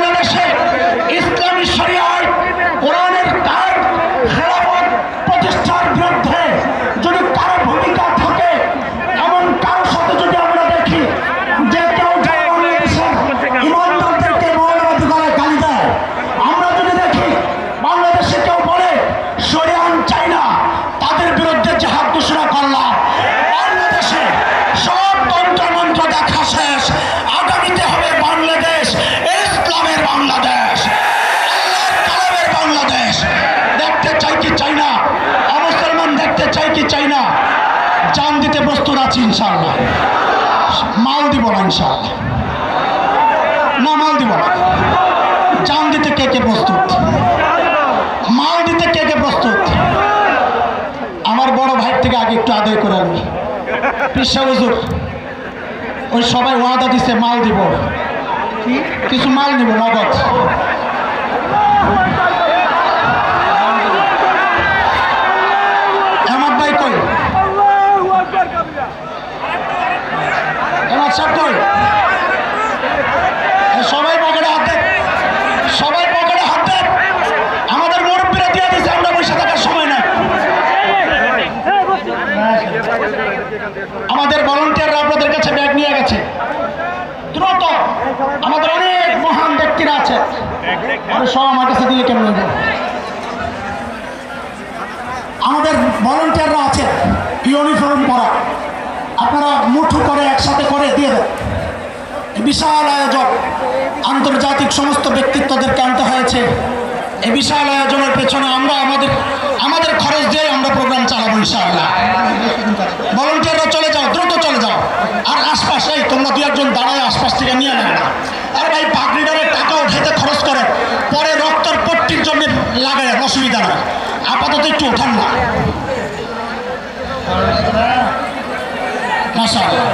বাংলাদেশে আছি ইনশাআল্লাহ। মাল দিব না ইনশাআল্লাহ। না মাল দিব না। জান দিতে কে কে প্রস্তুত? মাল দিতে কে কে প্রস্তুত? আমার বড় ভাইয়ের থেকে আগে একটু আদায় করে আমি পিসা হুজুর ওই সবাই ওয়াদা দিছে মাল দিব। কিছু মাল নিব নগদ। সবাই পকেটে হাত সবাই পকেটে হাত আমাদের মুরব্বীরা দিয়ে দিচ্ছে আমরা থাকার সময় নাই। আমাদের ভলান্টিয়াররা আপনাদের কাছে ব্যাগ নিয়ে গেছে। দ্রুত, আমাদের অনেক মহান ব্যক্তিরা আছে। সব আমার কাছে দিলে কেমন আমাদের ভলান্টিয়াররা আছে ইউনিফর্ম পরা। আপনারা মুঠো করে একসাথে করে দিয়ে দেন এই বিশাল আয়োজন। আন্তর্জাতিক সমস্ত ব্যক্তিত্বদেরকে আনতে হয়েছে। এই বিশাল আয়োজনের পেছনে আমরা আমাদের আমাদের খরচ দিয়ে আমরা প্রোগ্রাম চালাবো ইনশাআল্লাহ। ভলেন্টিয়াররা চলে যাও, দ্রুত চলে যাও। আর আশপাশে তোমরা দু একজন দাঁড়ায় আশপাশ থেকে নিয়ে নেবে না আর ভাই পাগড়িডারের টাকা উঠাতে খরচ করে। পরে রক্তর পট্টির জন্য লাগায়, অসুবিধা নয় আপাতত একটু ওঠান না। মাশাআল্লাহ।